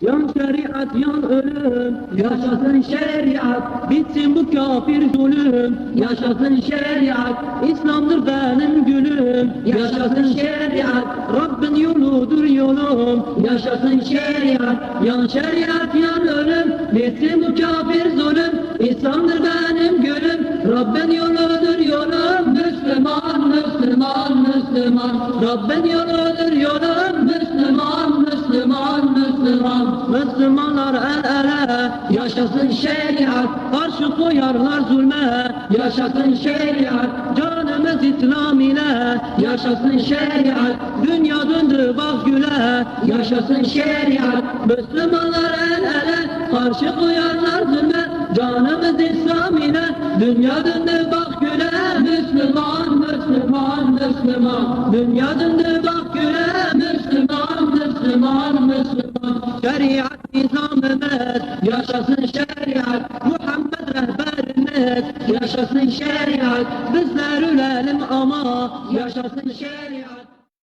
Yan şeriat yan ölüm Yaşasın şeriat Bitsin bu kafir zulüm. Yaşasın şeriat İslam'dır benim gülüm. Yaşasın şeriat Rabbin yoludur yolum. Yaşasın şeriat Yan şeriat yan ölüm Bitsin bu kafir zulüm. İslam'dır benim gülüm Rabbin yoludur yolum. Müslüman Müslüman Müslüman Rabbin yoludur yolum Müslümanlar el ele Yaşasın şeriat Karşı koyarlar zulme Yaşasın şeriat Canımız İslam ile Yaşasın şeriat Dünya döndü bak güle Yaşasın şeriat Müslümanlar el ele Karşı koyarlar zulme. Canımız İslam ile Dünya döndü bak güle. Müslüman Müslüman Müslüman. Dünya döndü bak güle Şeriat nizamımız Yaşasın şeriat Muhammed rehberimiz. Yaşasın şeriat Bizler ölelim ama Yaşasın şeriat